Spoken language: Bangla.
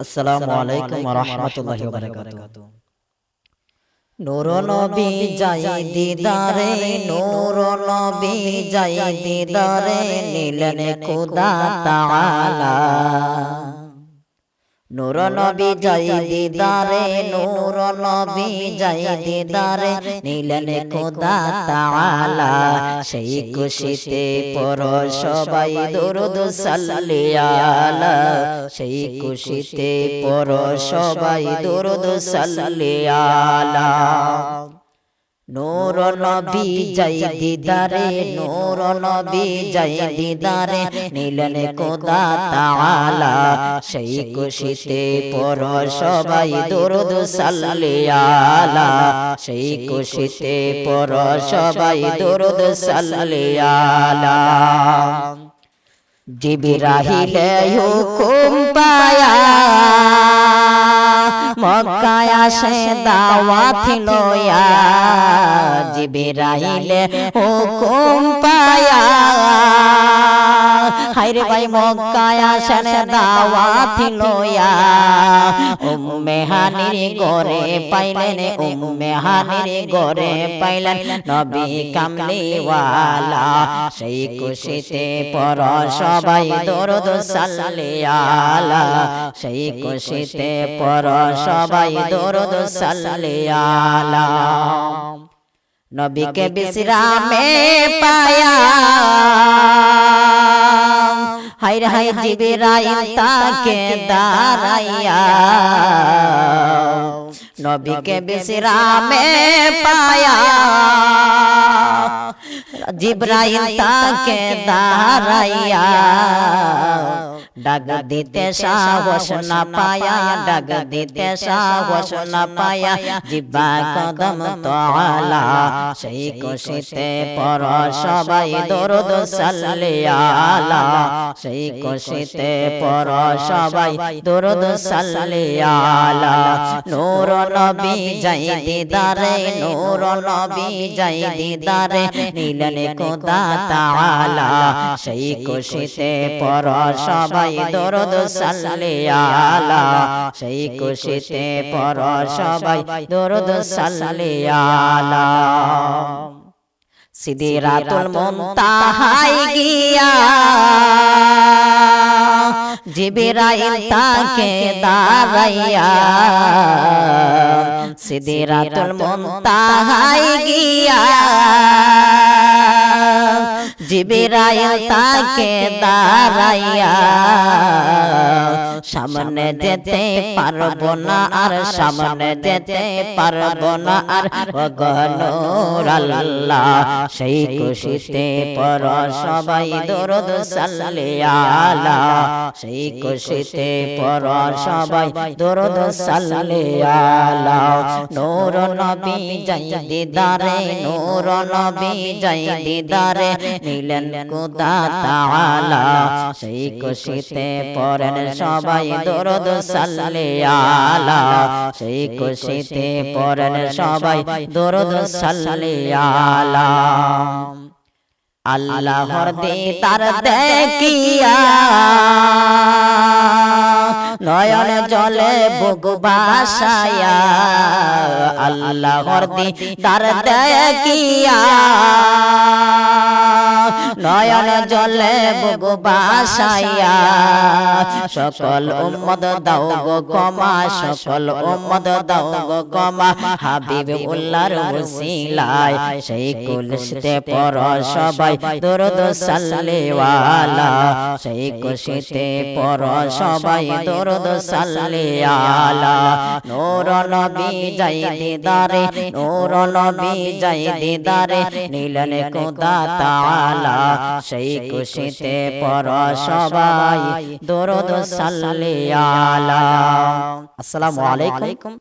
আসসালামু আলাইকুম ওয়া রাহমাতুল্লাহি ওয়া বারাকাতুহু। নূর নবী যাই দিদারে নূর নবী যাই দিদারে নীলন খুদা তাআলা। নূর নবী জয় দিদারে নূর নবী জয় দিদারে নীলন খুদা তাআলা সেই খুশিতে পর সবাই দরুদ সাল্লি আলা সেই খুশিতে পর সবাই দরুদ সাল্লি আলা নূর নবী যাই দিদারে নূর নবী যাই দিদারে নীলন কোদা তাআলা সেই খুশিতে পর সবাই দরুদ সাল্লি আলা সেই খুশিতে পর সবাই দরুদ সাল্লি আলা। জিবরাহিলে হুকুম পায়া মক্কায় আসে দাওয়াত লয়া জিবরাহিলে হুকুম পায়া। হাইরে ভাই মক্কায় আসেন দাওয়াত লয়া উম্মে হানির গরে পাইলেন উম্মে হানির গরে পাইলেন। নবী কামলিওয়ালা। সেই খুশিতে পর সবাই দরুদ সাল্লি আলা সেই খুশিতে পর সবাই দরুদ সাল্লি আলা নবীকে বিশ্রামে পায়া হাইরে হাই জিবরাইল তাকে দাঁড়াইয়া নবীকে বিশ্রামে পায়া জিব্রাইল তাকে দাঁড়াইয়া ডাক দিতে সাহস না পায়া ডাক দিতে সাহস না পায়া জিব্বা কদম তোলা সেই খুশিতে পর সবাই দরুদ সাল্লি আলা সেই খুশিতে পর সবাই দরুদ সাল্লি আলা নূর নবী যাই দিদারে নূর নবী যাই দিদারে নীলন কোদা তাআলা সেই খুশিতে পর সবাই দরুদ সাল্লি আলা সেই খুশিতে পর সবাই দরুদ সাল্লি আলা সিদিরাতুল মুনতাহাই গিয়া। জিবরাইল তাকে দাঁড়াইয়া। সিদিরাতুল মুনতাহাই গিয়া। জিবরাইল তাকে দাঁড়াইয়া সামনে যেতে পারব না আর সামনে যেতে পারব না আর গনর আল্লাহ সেই খুশিতে পর সবাই দরুদ সাল্লি আলা সেই খুশিতে পর সবাই দরুদ সাল্লি আলা নূর নবী যাই দিদারে নূর নবী যাই দিদারে নীলেন কুদা তাআলা সেই খুশিতে পড়েন সবাই দরুদ সাল্লে আলা। সেই খুশিতে পড়েন সবাই দরদ সাল্লে আলা। আল্লাহর দিদার দেখিয়া। নয়ন জলে বুক বাসায়া আল্লাহর দিদার দেখিয়া। নয়ন জলে বুক বাসায়া সকল উম্মদ দাও গো কমা সকল উম্মদ দাও গো কমা হাবিব উল্লাহর ওসিলায় সেই কুলসতে পর সবাই দরুদ সাল্লি ওয়ালা সেই খুশিতে পর সবাই দরুদ সাল্লি আলা নূর নবী যাই দিদারে নূর নবী যাই দিদারে নীলন কুদা তাআলা সেই খুশিতে পর সবাই দরদ সাল্লি আলা। আসসালামু আলাইকুম।